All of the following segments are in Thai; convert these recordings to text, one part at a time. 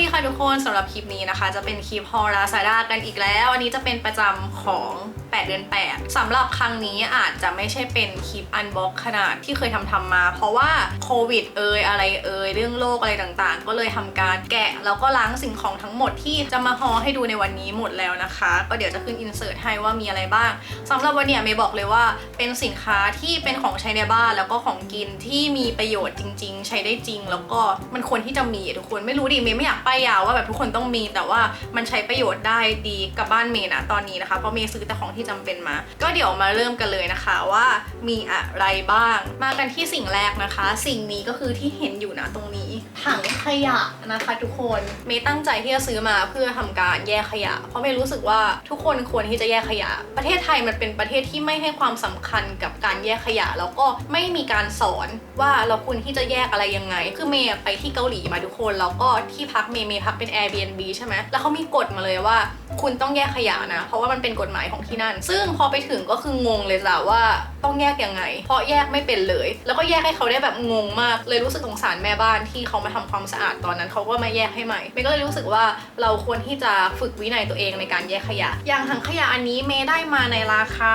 ดีค่ะทุกคนสำหรับคลิปนี้นะคะ จะเป็นคลิปฮอลลาซาด้ากันอีกแล้ว อันนี้จะเป็นประจำของ 8 เดือน 8สำหรับครั้งนี้อาจจะไม่ใช่เป็นคลิปอันบ็อกขนาดที่เคยทำทำมา เพราะว่าโควิดเอ่ยอะไรเอ่ยเรื่องโรคอะไรต่างๆ ก็เลยทำการแกะแล้วก็ล้างสิ่งของทั้งหมดที่จะมาฮอให้ดูในวันนี้หมดแล้วนะคะ ก็เดี๋ยวจะขึ้นอินเสิร์ตให้ว่ามีอะไรบ้างสำหรับวันเนี้ยเมย์บอกเลยว่าเป็นสินค้าที่เป็นของใช้ในบ้านแล้วก็ของกินที่มีประโยชน์จริง ๆ ใช้ได้จริง แล้วก็มันควรที่จะมีทุกคนไม่รู้ดิเมย์ไม่อยากป้ายยาวว่าแบบทุกคนต้องมี แต่ว่ามันใช้ประโยชน์ได้ดีกับบ้านเมย์นะตอนนี้นะคะเพราะเมย์ซื้อแต่ของที่จำเป็นมา ก็เดี๋ยวมาเริ่มกันเลยนะคะว่ามีอะไรบ้าง มากันที่สิ่งแรกนะคะ สิ่งนี้ก็คือที่เห็นอยู่นะตรงนี้ ถังขยะนะคะ ทุกคนเมย์ตั้งใจที่จะซื้อมาเพื่อทำการแยกขยะ เพราะเมย์รู้สึกว่าทุกคนควรที่จะแยกขยะ ประเทศไทยมันเป็นประเทศที่ไม่ให้ความสำคัญกับการแยกขยะ แล้วก็ไม่มีการสอนว่าเราควรที่จะแยกอะไรยังไง คือเมย์ไปที่เกาหลีมาทุกคน แล้วก็ที่พักเมย์เมย์พักเป็น Airbnb ใช่ไหมแล้วเขามีกฎมาเลยว่าคุณต้องแยกขยะนะ เพราะว่ามันเป็นกฎหมายของที่นั่น ซึ่งพอไปถึงก็คืองงเลยจ้ะว่าต้องแยกยังไง เพราะแยกไม่เป็นเลย แล้วก็แยกให้เขาได้แบบงงมาก เลยรู้สึกสงสารแม่บ้านที่เขามาทำความสะอาดตอนนั้นเขาก็มาแยกให้ใหม่เมย์ก็เลยรู้สึกว่าเราควรที่จะฝึกวินัยตัวเองในการแยกขยะ อย่างถังขยะอันนี้เมย์ได้มาในราคา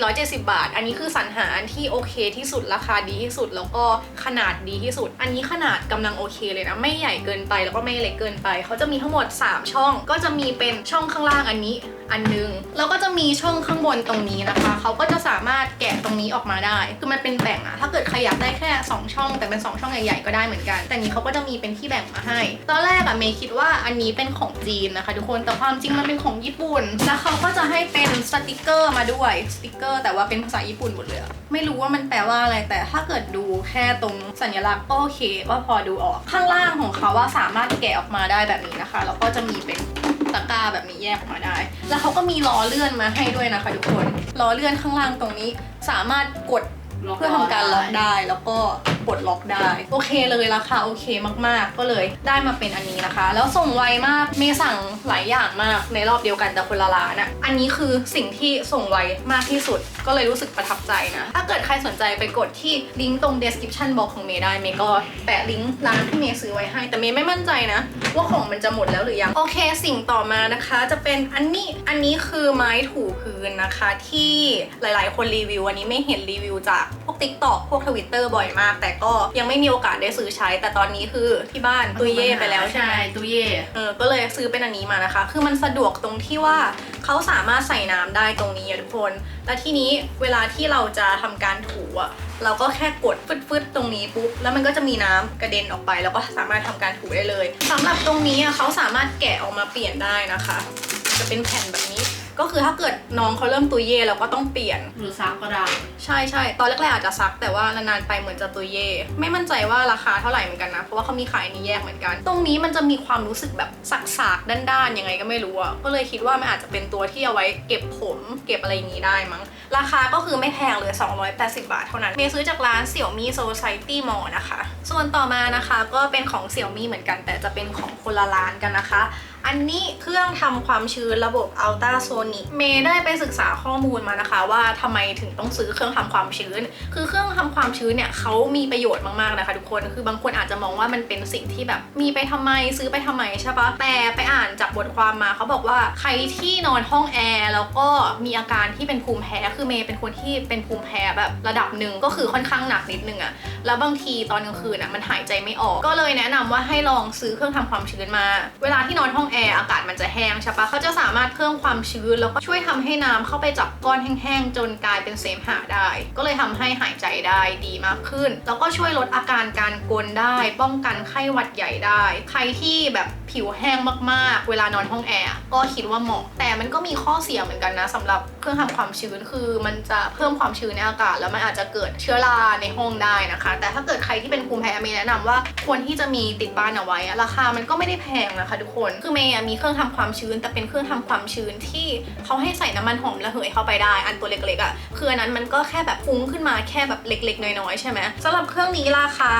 470 บาท อันนี้คือสรรหาอันที่โอเคที่สุดราคาดีที่สุด แล้วก็ขนาดดีที่สุด อันนี้ขนาดกำลังโอเคเลยนะไม่ใหญ่เกินไปแล้วก็ไม่เล็กเกินไปเขาจะมีทั้งหมด 3 ช่อง ก็จะมีเป็นช่องข้างล่างอันนี้อันหนึงแล้วก็จะมีช่องข้างบนตรงนี้นะคะ เขาก็จะสามารถแกะตรงนี้ออกมาได้ คือมันเป็นแบ่งอะถ้าเกิดใครอยากได้แค่ 2 ช่อง แต่เป็น 2 ช่องใหญ่ๆก็ได้เหมือนกัน แต่นี้เขาก็จะมีเป็นที่แบ่งมาให้ ตอนแรกอะเมย์คิดว่าอันนี้เป็นของจีนนะคะ ทุกคน แต่ความจริงมันเป็นของญี่ปุ่น แล้วเขาก็จะให้เป็นสติกเกอร์มาด้วย สติกเกอร์ แต่ว่าเป็นภาษาญี่ปุ่นหมดเลย ไม่รู้ว่ามันแปลว่าอะไร แต่ถ้าเกิดดูแค่ตรงสัญลักษณ์ก็โอเค ก็พอดูออก ข้างล่างของเขาว่าสามารถแกะออกมาได้แบบนี้นะคะ แล้วก็จะมีเป็น ตะกร้าแบบนี้แยกออกมาได้ แล้วเขาก็มีล้อเลื่อนมาให้ด้วยนะคะทุกคนล้อเลื่อนข้างล่างตรงนี้ สามารถกดเพื่อทำการล็อกได้แล้วก็ปลดล็อกได้ โอเคเลยราคาโอเคมากๆ ก็เลยได้มาเป็นอันนี้นะคะ แล้วส่งไวมากเมย์สั่งหลายอย่างมากในรอบเดียวกันแต่คนละร้านอะอันนี้คือสิ่งที่ส่งไวมากที่สุด ก็เลยรู้สึกประทับใจนะ ถ้าเกิดใครสนใจไปกดที่ลิงก์ตรง description box ของเมย์ได้เมย์ก็แปะลิงก์ร้านที่เมย์ซื้อไว้ให้ แต่เมย์ไม่มั่นใจนะ ว่าของมันจะหมดแล้วหรือยัง โอเค สิ่งต่อมานะคะ จะเป็นอันนี้อันนี้คือไม้ถูพื้นนะคะ ที่หลาย ๆ คนรีวิว อันนี้ไม่เห็นรีวิวจากพวก TikTok พวก Twitter บ่อยมาก แต่ก็ยังไม่มีโอกาสได้ซื้อใช้ แต่ตอนนี้คือที่บ้านตุยเย่ไปแล้วใช่ไหมตู้เย่เออก็เลยซื้อเป็นอันนี้มานะคะ คือมันสะดวกตรงที่ว่าเขาสามารถใส่น้ำได้ตรงนี้อะทุกคนแล้วทีนี้เวลาที่เราจะทำการถูอะเราก็แค่กดฟึดๆตรงนี้ปุ๊บแล้วมันก็จะมีน้ำกระเด็นออกไป แล้วก็สามารถทำการถูได้เลยสำหรับตรงนี้อะเขาสามารถแกะออกมาเปลี่ยนได้นะคะ จะเป็นแผ่นแบบนี้ ก็คือถ้าเกิดน้องเขาเริ่มตุยเย่เราก็ต้องเปลี่ยน หรือซักก็ได้ ใช่ใช่ตอนแรกๆอาจจะซักแต่ว่านานๆไปเหมือนจะตุยเย่ไม่มั่นใจว่าราคาเท่าไหร่เหมือนกันนะ เพราะว่าเขามีขายอันนี้แยกเหมือนกัน ตรงนี้มันจะมีความรู้สึกแบบสักๆด้านๆยังไงก็ไม่รู้อะก็เลยคิดว่ามันอาจจะเป็นตัวที่เอาไว้เก็บผม เก็บอะไรอย่างนี้ได้มั้ง ราคาก็คือไม่แพงเลย 280 บาทเท่านั้น เมย์ซื้อจากร้านเสี่ยวมี่โซซ i ตี้มอลนะคะ ส่วนต่อมานะคะก็เป็นของเสี่ยวมี่เหมือนกัน แต่จะเป็นของคนละร้านกันนะคะ อันนี้เครื่องทำความชื้นระบบ Ultra Sonic เมย์ได้ไปศึกษาข้อมูลมานะคะ ว่าทำไมถึงต้องซื้อเครื่องทำความชื้น คือเครื่องทำความชื้นเนี่ยเขามีประโยชน์มากๆนะคะทุกคน คือบางคนอาจจะมองว่ามันเป็นสิ่งที่แบบมีไปทำไมซื้อไปทำไมใช่ปะแต่ไปอ่านจากบทความมาเขาบอกว่าใครที่นอนห้องแอร์แล้วก็มีอาการที่เป็นภูมิแพ้คือเมย์เป็นคนที่เป็นภูมิแพ้แบบระดับหนึ่งก็คือค่อนข้างหนักนิดนึงอะแล้วบางทีตอนกลางคืนอะมันหายใจไม่ออก ก็เลยแนะนำว่าให้ลองซื้อเครื่องทำความชื้นมา เวลาที่นอนห้องแอร์อากาศมันจะแห้งใช่ปะเขาจะสามารถเพิ่มความชื้นแล้วก็ช่วยทำให้น้ำเข้าไปจับก้อนแห้งๆจนกลายเป็นเสมหะได้ ก็เลยทำให้หายใจได้ดีมากขึ้น แล้วก็ช่วยลดอาการการกรนได้ ป้องกันไข้หวัดใหญ่ได้ ใครที่แบบผิวแห้งมากๆ เวลานอนห้องแอร์ก็คิดว่าเหมาะ แต่มันก็มีข้อเสียเหมือนกันนะสำหรับเครื่องทำความชื้นคือมันจะเพิ่มความชื้นในอากาศ แล้วมันอาจจะเกิดเชื้อราในห้องได้นะคะ แต่ถ้าเกิดใครที่เป็นภูมิแพ้เมย์แนะนำว่าควรที่จะมีติดบ้านเอาไว้อะราคามันก็ไม่ได้แพงนะคะทุกคนคือเมย์มีเครื่องทำความชื้น แต่เป็นเครื่องทำความชื้นที่เขาให้ใส่น้ำมันหอมระเหยเข้าไปได้ อันตัวเล็กๆอะ่ะคืออันนั้นมันก็แค่แบบฟุ้งขึ้นมาแค่แบบเล็กๆ น้อยๆใช่ไหมสำหรับเครื่องนี้ราคา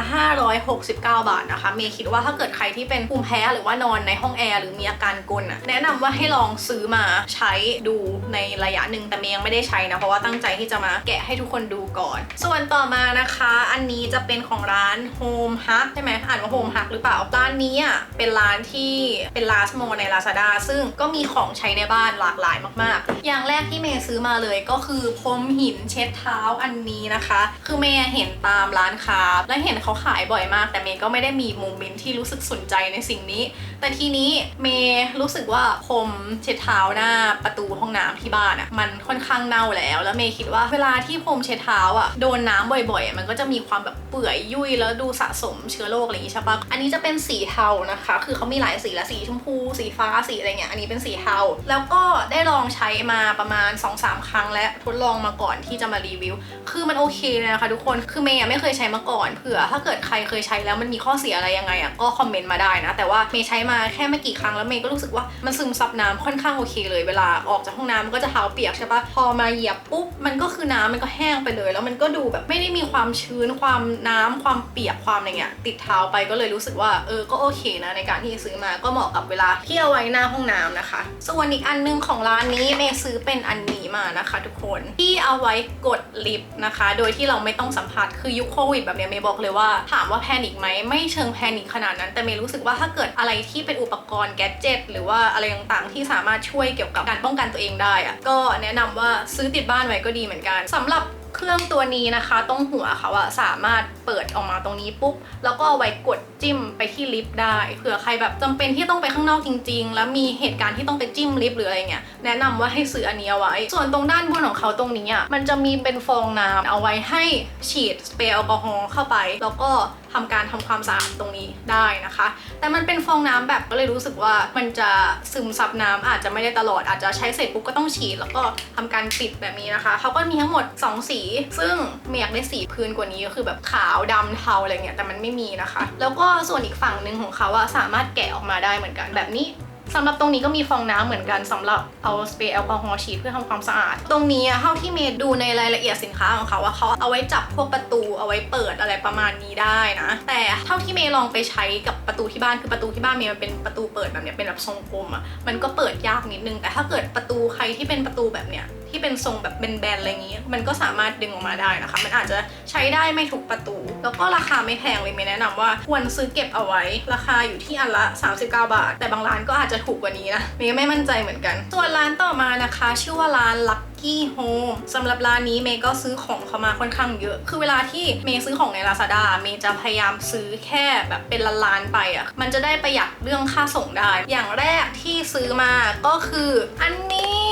569 บาทนะคะเมย์คิดว่าถ้าเกิดใครที่เป็นภูมิแพ้หรือว่านอนในห้องแอร์หรือมีอาการกลนอะแนะนำว่าให้ลองซื้อมาใช้ดูในระยะหนึ่งแต่เมย์ยังไม่ได้ใช้นะเพราะว่าตั้งใจที่จะมาแกะให้ทุกคนดูก่อน ส่วนต่อมานะคะ อันนี้จะเป็นของร้าน Home Hu ใช่ไหมอ่านว่า Home Hu หรือเปล่าร้านนี้อะเป็นร้านที่เป็น last mall ใน Lazada ซึ่งก็มีของใช้ในบ้านหลากหลายมากๆ อย่างแรกที่เมย์ซื้อมาเลยก็คือพรมหินเช็ดเท้าอันนี้นะคะ คือเมย์เห็นตามร้านค้าและเห็นเขาขายบ่อยมาก แต่เมย์ก็ไม่ได้มีโมเมนต์ที่รู้สึกสนใจในสิ่งนี้ แต่ทีนี้เมย์รู้สึกว่าพรมเช็ดเท้าหน้าประตูห้องน้ำที่บ้านอะมันค่อนข้างเน่าแล้ว แล้วเมย์คิดว่าเวลาที่พรมเช็ดเท้าอะโดนน้ำบ่อยๆอะมันก็จะมีความแบบเปื่อยยุ่ยแล้วดูสะสมเชื้อโรคอะไรอย่างงี้ใช่ปะอันนี้จะเป็นสีเทานะคะ คือเขามีหลายสีละสีชมพูสีฟ้าสีอะไรเงี้ยอันนี้เป็นสีเทาแล้วก็ได้ลองใช้มาประมาณ 2-3 ครั้งและทดลองมาก่อนที่จะมารีวิว คือมันโอเคเลยนะคะทุกคนคือเมย์ไม่เคยใช้มาก่อนเผื่อ ถ้าเกิดใครเคยใช้แล้วมันมีข้อเสียอะไรยังไงอะก็คอมเมนต์มาได้นะแต่ว่าเมย์ใช้มาแค่ไม่กี่ครั้งแล้วเมย์ก็รู้สึกว่ามันซึมซับน้ำค่อนข้างโอเคเลยเวลาออกจากห้องน้ำมันก็จะเท้าเปียกใช่ปะพอมาเหยียบปุ๊บมันก็คือน้ำมันก็แห้งไปเลย แล้วมันก็ดูแบบไม่ได้มีความชื้นความน้ำความเปียกความอะไรเงี้ยติดเท้าไปก็เลยรู้สึกว่าเออก็โอเคนะในการที่ซื้อมาก็เหมาะกับเวลาที่เอาไว้หน้าห้องน้ำนะคะ ส่วนอีกอันหนึงของร้านนี้เมย์ซื้อเป็นอันนี้มานะคะ ทุกคนที่เอาไว้กดลิฟต์นะคะ โดยที่เราไม่ต้องสัมผัสคือยุคโควิดแบบเนี้ยเมย์บอกเลยว่าถามว่าแพนิคไหมไม่เชิงแพนิคขนาดนั้น แต่เมย์รู้สึกว่าถ้าเกิดอะไรที่เป็นอุปกรณ์แกดเจิตหรือว่าอะไรต่างๆ ที่สามารถช่วยเกี่ยวกับการป้องกันตัวเองได้อะก็แนะนำว่าซื้อติดบ้านไว้ก็ดีเหมือนกันสำหรับ เครื่องตัวนี้นะคะ ตรงหัวเขาอะสามารถเปิดออกมาตรงนี้ปุ๊บ แล้วก็เอาไว้กดจิ้มไปที่ลิฟต์ได้เผื่อใครแบบจำเป็นที่ต้องไปข้างนอกจริง ๆ แล้วมีเหตุการณ์ที่ต้องไปจิ้มลิฟต์หรืออะไรเงี้ยแนะนำว่าให้ซื้ออันนี้เอาไว้ ส่วนตรงด้านบนของเขาตรงนี้อะมันจะมีเป็นฟองน้ำเอาไว้ให้ฉีดสเปรย์แอลกอฮอล์เข้าไป แล้วก็ทำการทำความสะอาดตรงนี้ได้นะคะ แต่มันเป็นฟองน้ำแบบก็เลยรู้สึกว่ามันจะซึมซับน้ำอาจจะไม่ได้ตลอดอาจจะใช้เสร็จปุ๊บก็ต้องฉีด แล้วก็ทำการปิดแบบนี้นะคะเขาก็มีทั้งหมด 2 สีซึ่งเมย์อยากได้สีพื้นกว่านี้ก็คือแบบขาวดำเทาอะไรเงี้ยแต่มันไม่มีนะคะ แล้วก็ส่วนอีกฝั่งหนึ่งของเขาอะสามารถแกะออกมาได้เหมือนกันแบบนี้สำหรับตรงนี้ก็มีฟองน้ำเหมือนกันสำหรับเอาสเปรย์แอลกอฮอล์ฉีดเพื่อทำความสะอาด ตรงนี้อะเท่าที่เมย์ดูในรายละเอียดสินค้าของเขาว่าเขาเอาไว้จับพวกประตูเอาไว้เปิดอะไรประมาณนี้ได้นะ แต่เท่าที่เมย์ลองไปใช้กับประตูที่บ้านคือประตูที่บ้านเมย์มันเป็นประตูเปิดแบบเนี้ยเป็นแบบทรงกลมอะมันก็เปิดยากนิดนึงแต่ถ้าเกิดประตูใครที่เป็นประตูแบบเนี้ย ที่เป็นทรงแบบแบนๆอะไรอย่างนี้ มันก็สามารถดึงออกมาได้นะคะ มันอาจจะใช้ได้ไม่ทุกประตู แล้วก็ราคาไม่แพงเลยไม่แนะนำว่าควรซื้อเก็บเอาไว้ ราคาอยู่ที่อันละ 39 บาท แต่บางร้านก็อาจจะถูกกว่านี้นะมีไม่มั่นใจเหมือนกัน ส่วนร้านต่อมานะคะ ชื่อว่าร้านลัก Lucky Home สำหรับร้านนี้เมย์ก็ซื้อของเขามาค่อนข้างเยอะ คือเวลาที่เมย์ซื้อของใน Lazada เมย์จะพยายามซื้อแค่แบบเป็นล้านๆไปอะมันจะได้ประหยัดเรื่องค่าส่งได้ อย่างแรกที่ซื้อมาก็คืออันนี้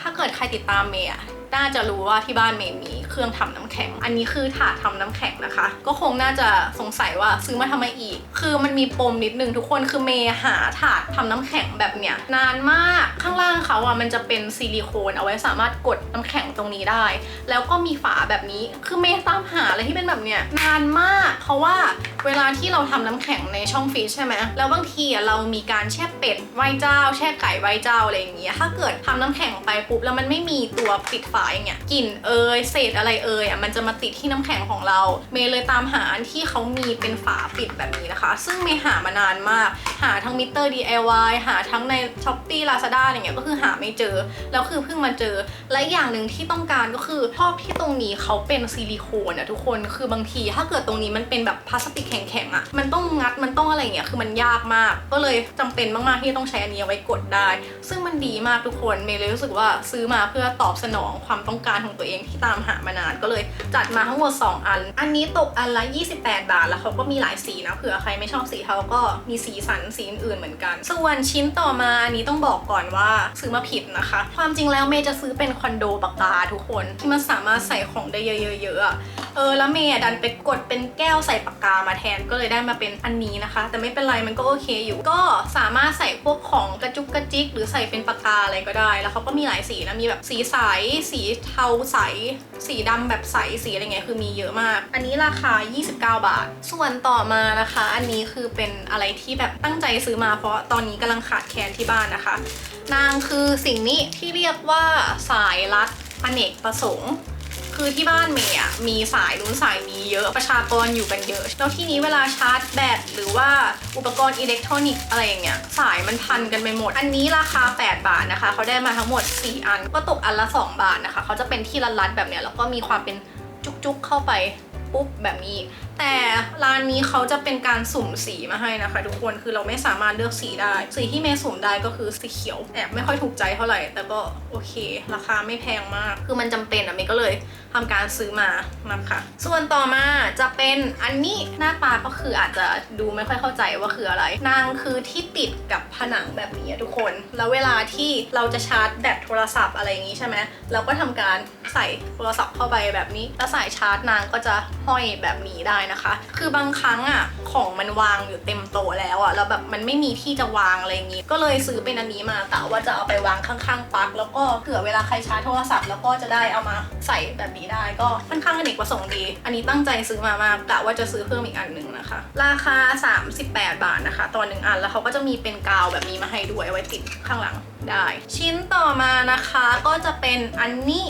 ถ้าเกิดใครติดตามเมย์อะน่าจะรู้ว่าที่บ้านเมย์มี เครื่องทำน้ำแข็ง อันนี้คือถาดทำน้ำแข็งนะคะ ก็คงน่าจะสงสัยว่าซื้อมาทำไมอีก คือมันมีปมนิดนึงทุกคนคือเมย์หาถาดทำน้ำแข็งแบบเนี้ยนานมากข้างล่างเขาอะมันจะเป็นซิลิโคนเอาไว้สามารถกดน้ำแข็งตรงนี้ได้ แล้วก็มีฝาแบบนี้คือเมย์ตามหาอะไรที่เป็นแบบเนี้ยนานมาก เพราะว่าเวลาที่เราทำน้ำแข็งในช่องฟรีซใช่ไหมแล้วบางทีอะเรามีการแช่เป็ดไหว้เจ้า แช่ไก่ไหว้เจ้าอะไรอย่างเงี้ยถ้าเกิดทำน้ำแข็งไปปุ๊บแล้วมันไม่มีตัวปิดฝาอย่างเงี้ยกลิ่นเอยเศษอะไรเอ่ยอะมันจะมาติดที่น้ำแข็งของเรา เมย์เลยตามหาอันที่เขามีเป็นฝาปิดแบบนี้นะคะ ซึ่งเมย์หามานานมาก หาทั้งมิเตอร์ DIY หาทั้งใน s h อ p e e Lazada อะไรเงี้ยก็คือหาไม่เจอ แล้วคือเพิ่งมาเจอ และอีกอย่างหนึ่งที่ต้องการก็คือชอบที่ตรงนี้เขาเป็นซิลิโคนอะทุกคนคือบางที ถ้าเกิดตรงนี้มันเป็นแบบพลาสติกแข็งๆอะมันต้องงัดมันต้องอะไรเงี้ยคือมันยากมาก ก็เลยจำเป็นมากๆที่ต้องใช้อันนี้ไว้กดได้ ซึ่งมันดีมากทุกคนเมย์เลยรู้สึกว่าซื้อมาเพื่อตอบสนองความต้องการของตัวเองที่ตามหามานานก็เลยจัดมาทั้งหมด 2 อัน อันนี้ตกอันละ 28 บาท แล้วเขาก็มีหลายสีนะเผื่อใครไม่ชอบสีเทาก็มีสีสันสีอื่นๆเหมือนกัน ส่วนชิ้นต่อมาอันนี้ต้องบอกก่อนว่าซื้อมาผิดนะคะ ความจริงแล้วเมย์จะซื้อเป็นคอนโดปากกาทุกคนที่มันสามารถใส่ของได้เยอะๆอะเออแล้วเมย์ดันไปกดเป็นแก้วใส่ปากกามาแทนก็เลยได้มาเป็นอันนี้นะคะ แต่ไม่เป็นไรมันก็โอเคอยู่ ก็สามารถใส่พวกของกระจุกกระจิก หรือใส่เป็นปากกาอะไรก็ได้ แล้วเขาก็มีหลายสีนะมีแบบสีใสสีเทาใสสีดำแบบใสสีอะไรเงี้ยคือมีเยอะมาก อันนี้ราคา 29 บาท ส่วนต่อมานะคะ อันนี้คือเป็นอะไรที่แบบตั้งใจซื้อมาเพราะตอนนี้กำลังขาดแคลนที่บ้านนะคะ นางคือสิ่งนี้ที่เรียกว่าสายรัดอเนกประสงค์ คือที่บ้านเมย์อะมีสายนู้นสายนี้เยอะประชากรอยู่กันเยอะ แล้วที่นี้เวลาชาร์จแบตหรือว่าอุปกรณ์อิเล็กทรอนิกส์อะไรอย่างเงี้ยสายมันพันกันไปหมด อันนี้ราคา 8 บาทนะคะเขาได้มาทั้งหมด 4 อัน ก็ตกอันละ 2 บาทนะคะเขาจะเป็นที่รัดๆแบบเนี้ยแล้วก็มีความเป็นจุกๆเข้าไปปุ๊บแบบนี้ แต่ร้านนี้เขาจะเป็นการสุ่มสีมาให้นะคะ ทุกคนคือเราไม่สามารถเลือกสีได้ สีที่เมย์สุ่มได้ก็คือสีเขียวแอบไม่ค่อยถูกใจเท่าไหร่ แต่ก็โอเค ราคาไม่แพงมาก คือมันจำเป็นอะเมย์ก็เลยทำการซื้อมานะคะส่วนต่อมาจะเป็นอันนี้หน้าตาก็คืออาจจะดูไม่ค่อยเข้าใจว่าคืออะไร นางคือที่ติดกับผนังแบบนี้ทุกคน แล้วเวลาที่เราจะชาร์จแบตโทรศัพท์อะไรอย่างนี้ใช่ไหมเราก็ทำการใส่โทรศัพท์เข้าไปแบบนี้แล้วสายชาร์จนางก็จะห้อยแบบนี้ได้นะคะ คือบางครั้งอะของมันวางอยู่เต็มโต๊ะแล้วอะแล้วแบบมันไม่มีที่จะวางอะไรอย่างนี้ ก็เลยซื้อเป็นอันนี้มากะว่าจะเอาไปวางข้างๆปลั๊กแล้วก็เผื่อเวลาใครชาร์จโทรศัพท์แล้วก็จะได้เอามาใส่แบบนี้ได้ก็ค่อนข้างอเนกประสงค์ดี อันนี้ตั้งใจซื้อมามากกะว่าจะซื้อเพิ่มอีกอันหนึ่งนะคะ ราคา 38 บาทนะคะต่อหนึ่งอันแล้วเขาก็จะมีเป็นกาวแบบนี้มาให้ด้วยไว้ติดข้างหลังได้ ชิ้นต่อมานะคะก็จะเป็นอันนี้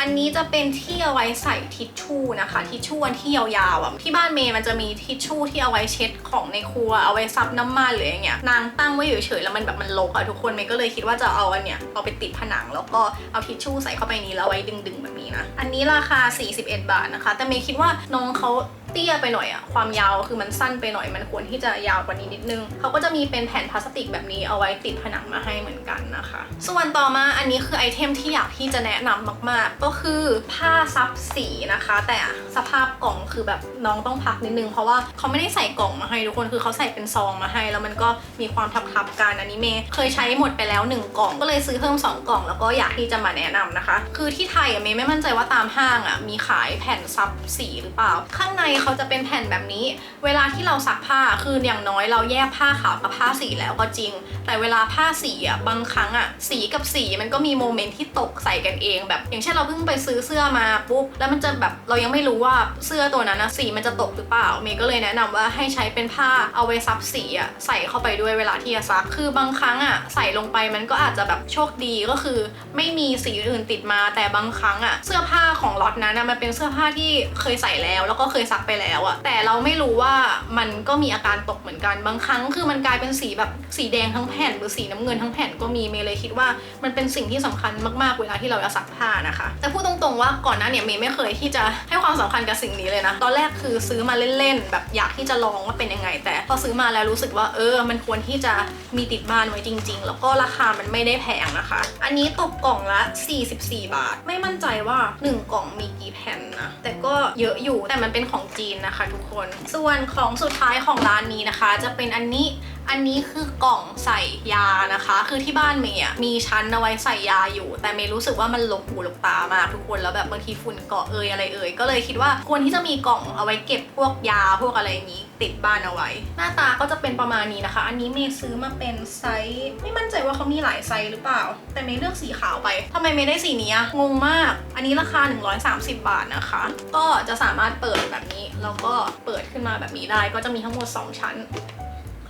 อันนี้จะเป็นที่เอาไว้ใส่ทิชชู่นะคะ ทิชชู่อันที่ยาวๆอะที่บ้านเมย์มันจะมีทิชชู่ที่เอาไว้เช็ดของในครัวเอาไว้ซับน้ำมันหรืออย่างเงี้ยนางตั้งไว้อยู่เฉยๆแล้วมันแบบมันรกอะทุกคนเมย์ก็เลยคิดว่าจะเอาอันเนี้ยเอาไปติดผนังแล้วก็เอาทิชชู่ใส่เข้าไปนี้แล้วไว้ดึงๆแบบนี้นะอันนี้ราคา 41 บาทนะคะ แต่เมย์คิดว่าน้องเขาเตี้ยไปหน่อยอะความยาวคือมันสั้นไปหน่อยมันควรที่จะยาวกว่านี้นิดนึงเขาก็จะมีเป็นแผ่นพลาสติกแบบนี้เอาไว้ติดผนังมาให้เหมือนกันนะคะ ส่วนต่อมาอันนี้คือไอเทมที่อยากที่จะแนะนำมาก ๆ ก็คือผ้าซับสีนะคะ แต่สภาพกล่องคือแบบน้องต้องพักนิดนึง เพราะว่าเขาไม่ได้ใส่กล่องมาให้ทุกคนคือเขาใส่เป็นซองมาให้ แล้วมันก็มีความทับๆกันอันนี้เมย์เคยใช้หมดไปแล้ว 1 กล่อง ก็เลยซื้อเพิ่ม 2 กล่อง แล้วก็อยากที่จะมาแนะนำนะคะ คือที่ไทยอะเมย์ไม่มั่นใจว่าตามห้างอะมีขายแผ่นซับสีหรือเปล่า ข้างในเขาจะเป็นแผ่นแบบนี้ เวลาที่เราซักผ้าคืออย่างน้อยเราแยกผ้าขาวกับผ้าสีแล้วก็จริง แต่เวลาผ้าสีอะบางครั้งอะสีกับสีมันก็มีโมเมนต์ที่ตกใส่กันเอง แบบอย่างเช่นเราเพิ่งไปซื้อเสื้อมาปุ๊บแล้วมันจะแบบเรายังไม่รู้ว่าเสื้อตัวนั้นนะสีมันจะตกหรือเปล่าเมย์ก็เลยแนะนำว่าให้ใช้เป็นผ้าเอาไว้ซับสีอะใส่เข้าไปด้วยเวลาที่จะซัก คือบางครั้งอะใส่ลงไปมันก็อาจจะแบบโชคดีก็คือ ไม่มีสีอื่นติดมาแต่บางครั้งอะเสื้อผ้าของล็อตนั้นนะมันเป็นเสื้อผ้าที่เคยใส่แล้ว แล้วก็เคยซักไปแล้วอะแต่เราไม่รู้ว่ามันก็มีอาการตกเหมือนกัน บางครั้งคือมันกลายเป็นสีแบบสีแดงทั้งแผ่น หรือสีน้ำเงินทั้งแผ่นก็มีเมย์เลยคิดว่ามันเป็นสิ่งที่สำคัญมากๆเวลาที่เราจะซักผ้านะคะแต่พูดตรงๆว่าก่อนหน้าเนี่ยเมย์ไม่เคยที่จะให้ความสำคัญกับสิ่งนี้เลยนะตอนแรกคือซื้อมาเล่นๆแบบอยากที่จะลองว่าเป็นยังไง แต่พอซื้อมาแล้วรู้สึกว่าเออ มันควรที่จะมีติดบ้านไว้จริง ๆ แล้วก็ราคามันไม่ได้แพงนะคะ อันนี้ตกกล่องละ 44 บาท ไม่มั่นใจว่า 1 กล่องมีกี่แผ่นนะแต่ก็เยอะอยู่แต่มันเป็นของจีนนะคะทุกคน ส่วนของสุดท้ายของร้านนี้นะคะ จะเป็นอันนี้ อันนี้คือกล่องใส่ยานะคะ คือที่บ้านเมย์อะมีชั้นเอาไว้ใส่ยาอยู่ แต่เมย์รู้สึกว่ามันหลบหูหลบตามากทุกคนแล้วแบบบางทีฝุ่นเกาะเอยอะไรเอยก็เลยคิดว่าควรที่จะมีกล่องเอาไว้เก็บพวกยาพวกอะไรอย่างนี้ติดบ้านเอาไว้ หน้าตาก็จะเป็นประมาณนี้นะคะ อันนี้เมย์ซื้อมาเป็นไซส์ไม่มั่นใจว่าเขามีหลายไซส์หรือเปล่า แต่เมย์เลือกสีขาวไปทำไมเมย์ได้สีนี้อะงงมาก อันนี้ราคา 130 บาทนะคะ ก็จะสามารถเปิดแบบนี้แล้วก็เปิดขึ้นมาแบบนี้ได้ก็จะมีทั้งหมด 2 ชั้น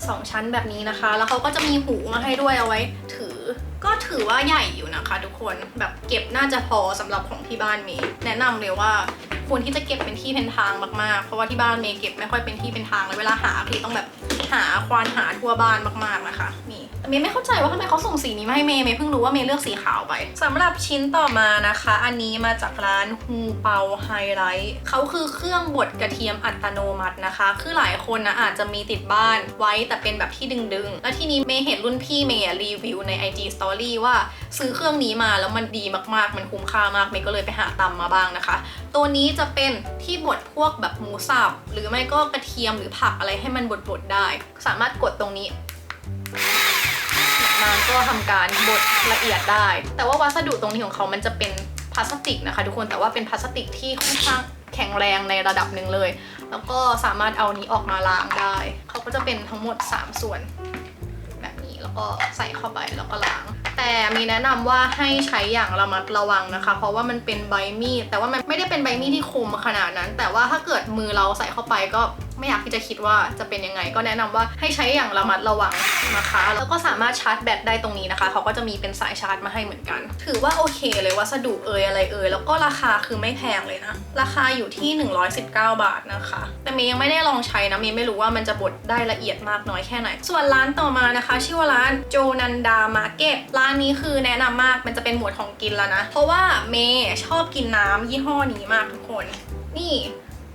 สองชั้นแบบนี้นะคะ แล้วเขาก็จะมีหูมาให้ด้วยเอาไว้ ถือ ก็ถือว่าใหญ่อยู่นะคะ ทุกคน แบบเก็บน่าจะพอสำหรับของที่บ้านเมย์ แนะนำเลยว่าควรที่จะเก็บเป็นที่เป็นทางมากๆ เพราะว่าที่บ้านเมย์เก็บไม่ค่อยเป็นที่เป็นทางเลยเวลาหาทีต้องแบบ หาควานหาทั่วบ้านมากๆนะคะ นี่แต่เมย์ไม่เข้าใจว่าทำไมเขาส่งสีนี้มาให้เมย์เมย์เพิ่งรู้ว่าเมย์เลือกสีขาวไปสำหรับชิ้นต่อมานะคะ อันนี้มาจากร้านฮูเปาไฮไลท์เขาคือเครื่องบดกระเทียมอัตโนมัตินะคะ คือหลายคนนะอาจจะมีติดบ้านไว้แต่เป็นแบบที่ดึงๆ แล้วทีนี้เมย์เห็นรุ่นพี่เมย์รีวิวใน IG Story ว่าซื้อเครื่องนี้มาแล้วมันดีมากๆ มันคุ้มค่ามากเมย์ก็เลยไปหาตำมาบ้างนะคะ ตัวนี้จะเป็นที่บดพวกแบบหมูสับหรือไม่ก็กระเทียมหรือผักอะไรให้มันบดๆได้สามารถกดตรงนี้นางก็ทำการบดละเอียดได้ แต่ว่าวัสดุตรงนี้ของเขามันจะเป็นพลาสติกนะคะ ทุกคนแต่ว่าเป็นพลาสติกที่ค่อนข้างแข็งแรงในระดับหนึ่งเลย แล้วก็สามารถเอานี้ออกมาล้างได้ เขาก็จะเป็นทั้งหมด 3 ส่วน แบบนี้แล้วก็ใส่เข้าไปแล้วก็ล้าง แต่มีแนะนำว่าให้ใช้อย่างระมัดระวังนะคะ เพราะว่ามันเป็นใบมีดแต่ว่ามันไม่ได้เป็นใบมีดที่คมขนาดนั้น แต่ว่าถ้าเกิดมือเราใส่เข้าไปก็ ไม่อยากที่จะคิดว่าจะเป็นยังไง ก็แนะนำว่าให้ใช้อย่างระมัดระวังนะคะ แล้วก็สามารถชาร์จแบตได้ตรงนี้นะคะ เขาก็จะมีเป็นสายชาร์จมาให้เหมือนกัน ถือว่าโอเคเลยวัสดุเอยอะไรเอยแล้วก็ราคาคือไม่แพงเลยนะ ราคาอยู่ที่ 119 บาทนะคะ แต่เมย์ยังไม่ได้ลองใช้นะเมย์ไม่รู้ว่ามันจะบดได้ละเอียดมากน้อยแค่ไหน ส่วนร้านต่อมานะคะ ชื่อว่าร้านโจนันดามาร์เก็ตร้านนี้คือแนะนำมากมันจะเป็นหมวดของกินแล้วนะ เพราะว่าเมย์ชอบกินน้ำยี่ห้อนี้มากทุกคน นี่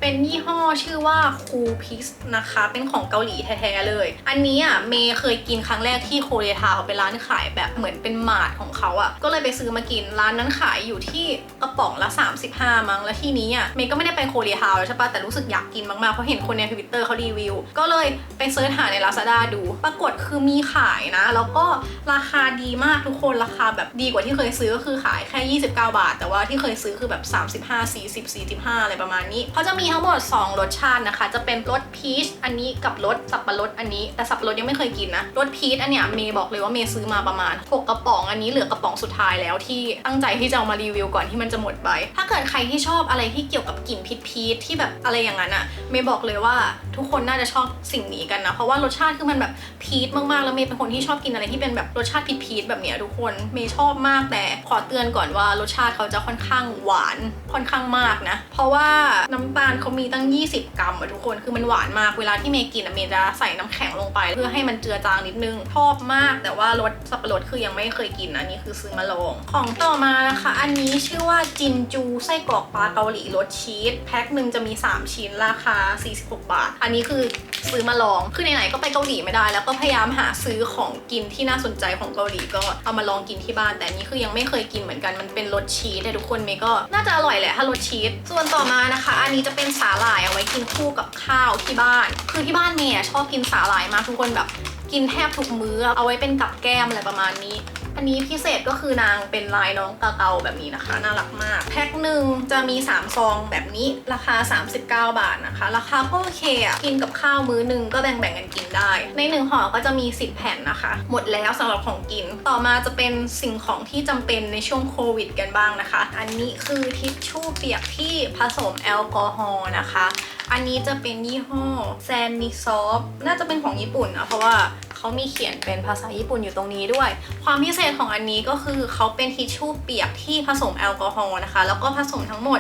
เป็นยี่ห้อชื่อว่าคูพิสนะคะ เป็นของเกาหลีแท้ๆเลย อันนี้อะเมย์เคยกินครั้งแรกที่โคเรียทาวน์เป็นร้านขายแบบเหมือนเป็นหมาดของเขาอะ ก็เลยไปซื้อมากิน ร้านนั้นขายอยู่ที่กระป๋องละ 35 มั้ง แล้วที่นี้อะเมย์ก็ไม่ได้ไปโคเรียทาวแล้วใช่ปะแต่รู้สึกอยากกินมากๆ เพราะเห็นคนในทวิตเตอร์เขารีวิว ก็เลยไปเซิร์ชหาใน Lazada ดู ปรากฏคือมีขายนะ แล้วก็ราคาดีมากทุกคน ราคาแบบดีกว่าที่เคยซื้อก็คือขายแค่ 29 บาท แต่ว่าที่เคยซื้อคือแบบ 35 40 45อะไรประมาณนี้เขาจะมีทั้งหมด 2 รสชาตินะคะ จะเป็นรสพีชอันนี้กับรสสับปะรดอันนี้ แต่สับปะรดยังไม่เคยกินนะ รสพีชอันเนี้ยเมย์บอกเลยว่าเมย์ซื้อมาประมาณ6กระป๋องอันนี้เหลือกระป๋องสุดท้ายแล้วที่ตั้งใจที่จะเอามารีวิวก่อนที่มันจะหมดไป ถ้าเกิดใครที่ชอบอะไรที่เกี่ยวกับกลิ่นพีชที่แบบอะไรอย่างนั้นอะเมย์บอกเลยว่าทุกคนน่าจะชอบสิ่งนี้กันนะ เพราะว่ารสชาติคือมันแบบพีชมากๆ แล้วเมย์เป็นคนที่ชอบกินอะไรที่เป็นแบบรสชาติพีชพีชแบบเนี้ยทุกคนเมย์ชอบมากแต่ขอเตือนก่อนว่ารสชาติเขาจะค่อนข้างหวานค่อนข้างมากนะ เพราะว่าน้ำตาลเขามีตั้ง 20 กรัมอะทุกคนคือมันหวานมากเวลาที่เมย์กินอะเมย์จะใส่น้ำแข็งลงไป เพื่อให้มันเจือจางนิดนึงชอบมาก แต่ว่ารสสับปะรดคือยังไม่เคยกินนะนี่คือซื้อมาลองของต่อมานะคะ อันนี้ชื่อว่าจินจูไส้กรอกปลาเกาหลีรสชีสแพ็คหนึ่งจะมี 3 ชิ้นราคา 46 บาท อันนี้คือซื้อมาลอง คือไหนๆก็ไปเกาหลีไม่ได้ แล้วก็พยายามหาซื้อของกินที่น่าสนใจของเกาหลีก็เอามาลองกินที่บ้าน แต่นนี้คือยังไม่เคยกินเหมือนกันมันเป็นรสชีสแต่ทุกคนเมย์ก็น่าจะอร่อยแหละถ้ารสชีสส่วนต่อมานะคะ อันนี้จะเป็นสาหร่ายเอาไว้กินคู่กับข้าวที่บ้าน คือที่บ้านเมย์ชอบกินสาหร่ายมากทุกคนแบบกินแทบทุกมื้อเอาไว้เป็นกับแก้มอะไรประมาณนี้ อันนี้พิเศษก็คือนางเป็นลายน้องกาเกาแบบนี้นะคะ น่ารักมาก แพ็คหนึ่งจะมี 3 ซองแบบนี้ราคา 39 บาทนะคะ ราคาก็โอเคอะกินกับข้าวมื้อหนึ่งก็แบ่งๆกันกินได้ ในหนึ่งห่อก็จะมี 10 แผ่นนะคะ หมดแล้วสำหรับของกิน ต่อมาจะเป็นสิ่งของที่จำเป็นในช่วงโควิดกันบ้างนะคะ อันนี้คือทิชชู่เปียกที่ผสมแอลกอฮอล์นะคะ อันนี้จะเป็นยี่ห้อแซนนิซอฟน่าจะเป็นของญี่ปุ่นนะเพราะว่า เขามีเขียนเป็นภาษาญี่ปุ่นอยู่ตรงนี้ด้วย ความพิเศษของอันนี้ก็คือเขาเป็นทิชชู่เปียกที่ผสมแอลกอฮอล์นะคะ แล้วก็ผสมทั้งหมด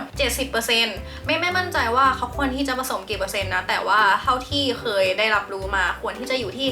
70%ไม่ไม่มั่นใจว่าเขาควรที่จะผสมกี่เปอร์เซ็นต์นะ แต่ว่าเท่าที่เคยได้รับรู้มาควรที่จะอยู่ที่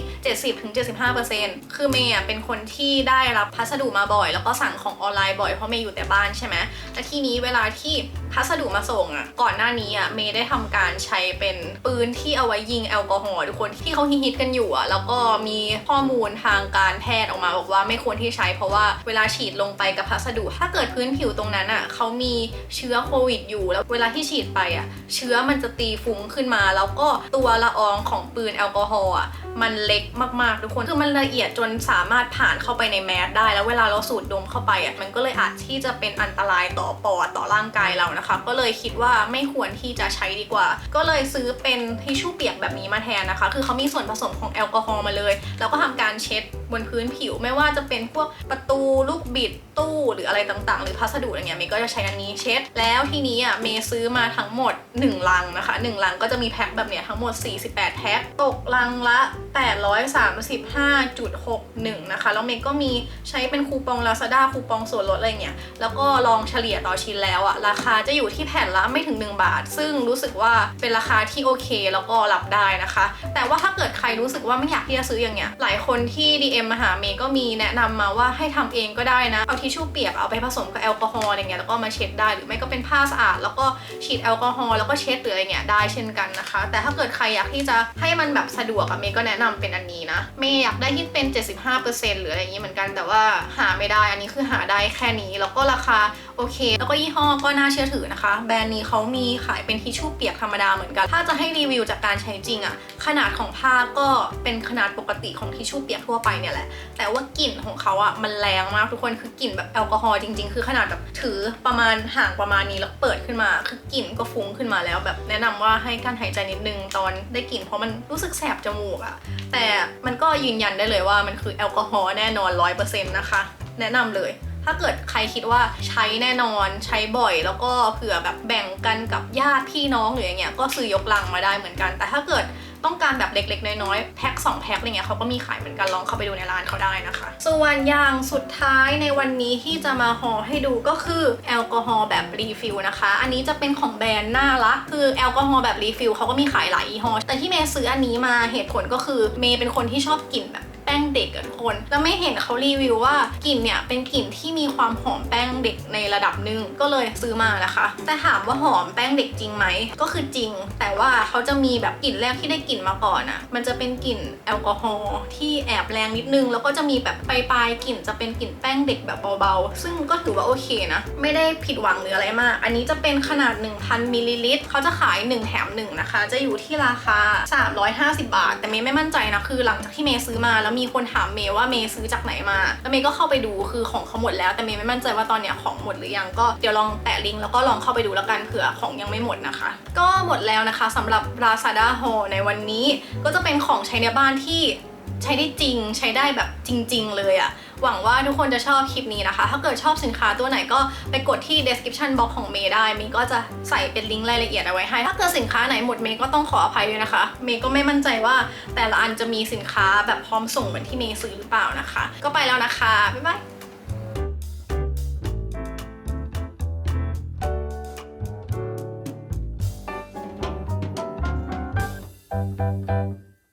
70-75%คือเมย์เป็นคนที่ได้รับพัสดุมาบ่อย แล้วก็สั่งของออนไลน์บ่อยเพราะเมย์อยู่แต่บ้านใช่ไหมและทีนี้เวลาที่พัสดุมาส่งอะก่อนหน้านี้อะเมย์ได้ทำการใช้เป็นปืนที่เอาไว้ยิงแอลกอฮอล์ทุกคนที่เขาฮิตๆกันอยู่อะแล้วก็มีข้อมูลทางการแพทย์ออกมาบอกว่าไม่ควรที่ใช้เพราะว่าเวลาฉีดลงไปกับพัสดุ ถ้าเกิดพื้นผิวตรงนั้นอะเขามีเชื้อโควิดอยู่ แล้วเวลาที่ฉีดไปอะเชื้อมันจะตีฟุ้งขึ้นมา แล้วก็ตัวละอองของปืนแอลกอฮอล์อะมันเล็กมากๆทุกคนคือมันละเอียดจนสามารถผ่านเข้าไปในแมสได้ แล้วเวลาเราสูดดมเข้าไปอะมันก็เลยอาจที่จะเป็นอันตรายต่อปอดต่อร่างกายเรานะคะ ก็เลยคิดว่าไม่ควรที่จะใช้ดีกว่า ก็เลยซื้อเป็นทิชชู่เปียกแบบนี้มาแทนนะคะ คือเขามีส่วนผสมของแอลกอฮอล์มาเลยเราก็ทำการเช็ด บนพื้นผิวไม่ว่าจะเป็นพวกประตูลูกบิดตู้หรืออะไรต่างๆ หรือพัสดุอะไรเงี้ยเมย์ก็จะใช้อันนี้เช็ด แล้วทีนี้อะเมย์ซื้อมาทั้งหมด 1 ลังนะคะ 1 ลังก็จะมีแพ็คแบบเนี้ยทั้งหมด 48 แพ็คตกลังละ 835.61 นะคะ แล้วเมย์ก็มีใช้เป็นคูปอง Lazada คูปองส่วนลดอะไรเงี้ยแล้วก็ลองเฉลี่ยต่อชิ้นแล้วอะราคาจะอยู่ที่แผ่นละไม่ถึง 1 บาท ซึ่งรู้สึกว่าเป็นราคาที่โอเคแล้วก็รับได้นะคะ แต่ว่าถ้าเกิดใครรู้สึกว่าไม่อยากที่จะซื้ออย่างเงี้ยหลายคนที่ DM มาหาเมย์ก็มีแนะนำมาว่าให้ทำเองก็ได้นะ เอาทิชชู่เปียกเอาไปผสมกับแอลกอฮอล์อะไรเงี้ยแล้วก็มาเช็ดได้ หรือไม่ก็เป็นผ้าสะอาด แล้วก็ฉีดแอลกอฮอล์แล้วก็เช็ดหรืออะไรเงี้ยได้เช่นกันนะคะ แต่ถ้าเกิดใครอยากที่จะให้มันแบบสะดวกอะเมย์ก็แนะนำเป็นอันนี้นะเมย์อยากได้ที่เป็น 75%หรืออะไรอย่างนี้เหมือนกันแต่ว่าหาไม่ได้อันนี้คือหาได้แค่นี้แล้วก็ราคา โอเค แล้วก็ยี่ห้อก็น่าเชื่อถือนะคะ แบรนด์นี้เขามีขายเป็นทิชชู่เปียกธรรมดาเหมือนกัน ถ้าจะให้รีวิวจากการใช้จริงอะขนาดของผ้าก็เป็นขนาดปกติของทิชชู่เปียกทั่วไปเนี่ยแหละ แต่ว่ากลิ่นของเขาอะมันแรงมากทุกคนคือกลิ่นแบบแอลกอฮอล์จริงๆ คือขนาดแบบถือประมาณห่างประมาณนี้แล้วเปิดขึ้นมา คือกลิ่นก็ฟุ้งขึ้นมาแล้ว แบบแนะนำว่าให้การหายใจนิดนึงตอนได้กลิ่นเพราะมันรู้สึกแสบจมูกอะแต่มันก็ยืนยันได้เลยว่ามันคือแอลกอฮอล์แน่นอนร้อยเปอร์เซ็นต์นะคะ แนะนำเลย ถ้าเกิดใครคิดว่าใช้แน่นอนใช้บ่อย แล้วก็เผื่อแบบแบ่งกันกับญาติพี่น้องหรืออย่างเงี้ยก็ซื้อยกลังมาได้เหมือนกัน แต่ถ้าเกิด ต้องการแบบเล็กๆ น้อยๆแพ็ค2แพ็คอะไรเงี้ยเขาก็มีขายเหมือนกันลองเข้าไปดูในร้านเขาได้นะคะ ส่วนอย่างสุดท้ายในวันนี้ที่จะมาห่อให้ดูก็คือแอลกอฮอล์แบบรีฟิลนะคะ อันนี้จะเป็นของแบรนด์น่ารักคือแอลกอฮอล์แบบรีฟิลเขาก็มีขายหลายยี่ห้อแต่ที่เมย์ซื้ออันนี้มาเหตุผลก็คือเมย์เป็นคนที่ชอบกลิ่นแบบแป้งเด็กอะทุกคน แล้วไม่เห็นเขารีวิวว่ากลิ่นเนี่ยเป็นกลิ่นที่มีความหอมแป้งเด็กในระดับหนึ่งก็เลยซื้อมานะคะ แต่ถามว่าหอมแป้งเด็กจริงไหมก็คือจริง แต่ว่าเขาจะมีแบบกลิ่นแรกที่ได้กลิ่นมาก่อนอะมันจะเป็นกลิ่นแอลกอฮอล์ที่แอบแรงนิดนึง แล้วก็จะมีแบบปลายๆกลิ่นจะเป็นกลิ่นแป้งเด็กแบบเบาๆ ซึ่งก็ถือว่าโอเคนะ ไม่ได้ผิดหวังหรืออะไรมาก อันนี้จะเป็นขนาด 1,000มิลลิลิตรเขาจะขาย 1 แถม 1 นะคะ จะอยู่ที่ราคา 350 บาท แต่เมย์ไม่มั่นใจนะคือหลังจากที่เมย์ซื้อมาแล้วมีคนถามเมย์ว่าเมย์ซื้อจากไหนมา แล้วเมย์ก็เข้าไปดูคือของเขาหมดแล้วแต่เมย์ไม่มั่นใจว่าตอนเนี้ยของหมดหรือยังก็เดี๋ยวลองแปะลิงก์แล้วก็ลองเข้าไปดูแล้วกันเผื่อของยังไม่หมดนะคะ ก็หมดแล้วนะคะสำหรับ Lazada Haul ในวันนี้ ก็จะเป็นของใช้ในบ้านที่ใช้ได้จริงใช้ได้แบบจริง ๆ เลยอะหวังว่าทุกคนจะชอบคลิปนี้นะคะ ถ้าเกิดชอบสินค้าตัวไหนก็ไปกดที่ description box ของเมย์ได้เมย์ก็จะใส่เป็นลิงก์รายละเอียดเอาไว้ให้ ถ้าเกิดสินค้าไหนหมดเมย์ก็ต้องขออภัยด้วยนะคะ เมย์ก็ไม่มั่นใจว่าแต่ละอันจะมีสินค้าแบบพร้อมส่งเหมือนที่เมย์ซื้อหรือเปล่านะคะ ก็ไปแล้วนะคะ บ๊ายบาย